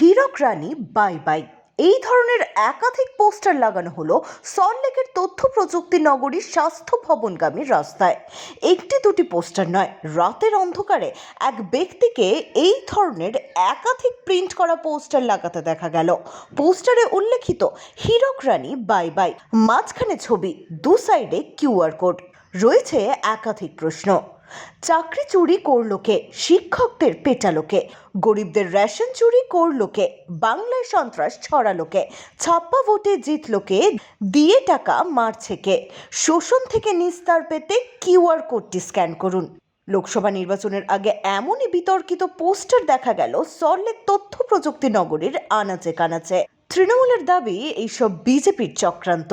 হীরক রানী bye bye এই ধরনের একাধিক পোস্টার লাগানো হলো সল্টলেকের তথ্য প্রযুক্তি নগরীর স্বাস্থ্য ভবনগামী রাস্তায়। একটি দুটি পোস্টার নয়, রাতের অন্ধকারে এক ব্যক্তিকে এই ধরনের একাধিক প্রিন্ট করা পোস্টার লাগাতে দেখা গেল। পোস্টারে উল্লেখিত হীরক রানী বাই বাই মাঝখানে ছবি, দু সাইডে কিউআর কোড। রয়েছে একাধিক প্রশ্ন। চাকরি চুরি করল কে? শিক্ষকদের পেটালো কে? গরিবদের রেশন চুরি করল কে? বাংলায় সন্ত্রাস ছড়ালো কে? ছাপ্পা ভোটে জিতলো কে? দিয়ে টাকা মারছে কে? শোষণ থেকে নিস্তার পেতে কিউআর কোডটি স্ক্যান করুন। লোকসভা নির্বাচনের আগে এমনই বিতর্কিত পোস্টার দেখা গেল সল্টলেক তথ্য প্রযুক্তি নগরীর আনাচে কানাচে। তৃণমূলের দাবি, এইসব বিজেপির চক্রান্ত।